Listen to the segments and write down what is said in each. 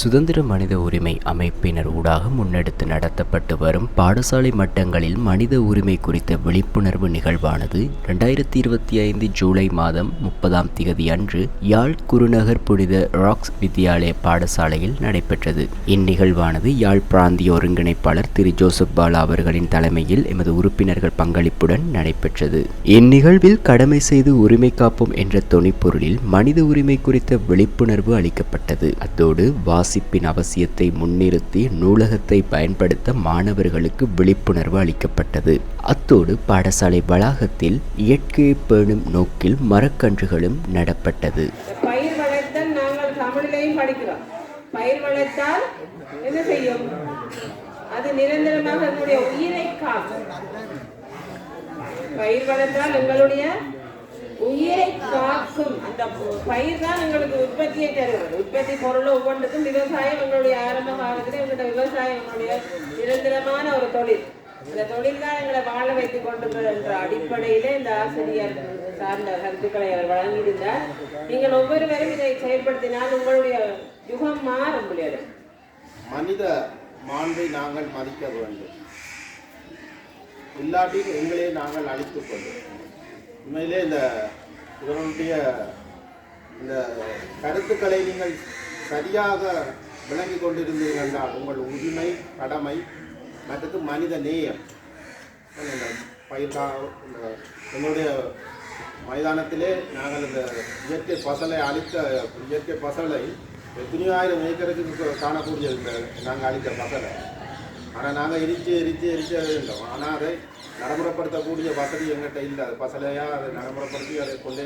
சுதந்திர மனித உரிமை அமைப்பினர் ஊடாக முன்னெடுத்து நடத்தப்பட்டு வரும் பாடசாலை மட்டங்களில் மனித உரிமை குறித்த விழிப்புணர்வு நிகழ்வானது இரண்டாயிரத்தி இருபத்தி ஐந்து ஜூலை மாதம் முப்பதாம் திகதி அன்று யாழ் குருநகர் புனித ராக்ஸ் வித்யாலய பாடசாலையில் நடைபெற்றது. இந்நிகழ்வானது யாழ் பிராந்திய ஒருங்கிணைப்பாளர் திரு ஜோசப் பாலா அவர்களின் தலைமையில் எமது உறுப்பினர்கள் பங்களிப்புடன் நடைபெற்றது. இந்நிகழ்வில் கடமை செய்து உரிமை காப்போம் என்ற தொனிப்பொருளில் மனித உரிமை குறித்த விழிப்புணர்வு அளிக்கப்பட்டது. அத்தோடு வாசிப்பின் அவசியத்தை முன்னிறுத்தி நூலகத்தை பயன்படுத்த மாணவர்களுக்கு விழிப்புணர்வு அளிக்கப்பட்டது. அத்தோடு பாடசாலை வளாகத்தில் இயற்கையை பேணும் நோக்கில் மரக்கன்றுகளும் நடப்பட்டது. பயிர் வளர்த்தல் நாங்கள் தமிழிலையும் படிக்கிறோம். பயிர் வளர்த்தால் என்ன செய்யும்? அது நிரந்தரமாக எங்களுடைய உயிரை காக்கும். பயிர் வளர்த்தால் எங்களுடைய உயிரை காக்கும். அந்த பயிர் தான் எங்களுக்கு உற்பத்தியை தருவது உற்பத்தி பொருள் ஒவ்வொன்றுக்கும் விவசாயம் எங்களுடைய ஆரம்ப காலத்தில் எங்களுடைய விவசாயம் எங்களுடைய நிரந்தரமான ஒரு தொழில். இந்த தொழில் தான் எங்களை வாழ வைத்துக் கொண்டிருக்கிறது என்ற அடிப்படையிலே இந்த ஆசிரியர் சார்ந்த கருத்துக்களை அவர் வழங்கியிருந்தார். நீங்கள் ஒவ்வொருவரும் இதை செயல்படுத்தினால் உங்களுடைய யுகம் மாறும் முடியாது மனித மாண்பை நாங்கள் மதிக்க வேண்டும். இல்லாட்டி எங்களே நாங்கள் அழித்துக் கொள்வோம் உண்மையிலே இந்த இதனுடைய இந்த கருத்துக்களை நீங்கள் சரியாக விளங்கி கொண்டிருந்தீர்கள் என்றால் உங்கள் உரிமை கடமை மற்றது மனித நேயம். இந்த பயிர்கா இந்த எங்களுடைய மைதானத்திலே நாங்கள் இந்த இயற்கை பசலை அளித்த இயற்கை பசலை எத்தனையோ ஆயிரம் ஏக்கருக்கு காணக்கூடிய இந்த நாங்கள் அளித்த பசலை. ஆனால் நாங்கள் எரிச்சு எரிச்சு எரிச்சு இருந்தோம். ஆனால் அதை நடைமுறைப்படுத்தக்கூடிய வசதி எங்கிட்ட இல்லை. அது பசலையாக அதை நடைமுறைப்படுத்தி அதை கொண்டு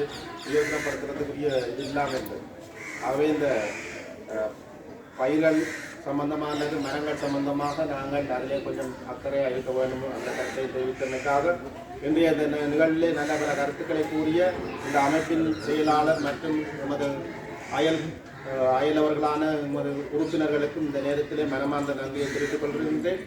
உயர்த்தப்படுத்துறதுக்குரிய இது இல்லாமல் இருந்தது. ஆகவே இந்த அஹ், பயிர்கள் சம்பந்தமானது மரங்கள் சம்பந்தமாக நாங்கள் அதிலே கொஞ்சம் அக்கறையாக இருக்க வேண்டும். அந்த கருத்தை தெரிவித்தமைக்காக இன்றைய இந்த நிகழ்விலே நல்ல பல கருத்துக்களை கூறிய இந்த அமைப்பின் செயலாளர் மற்றும் நமது அயல் அயலவர்களான எமது உறுப்பினர்களுக்கும் இந்த நேரத்திலே மனமார்ந்த நன்றியை தெரிவித்துக் கொள்கின்றேன்.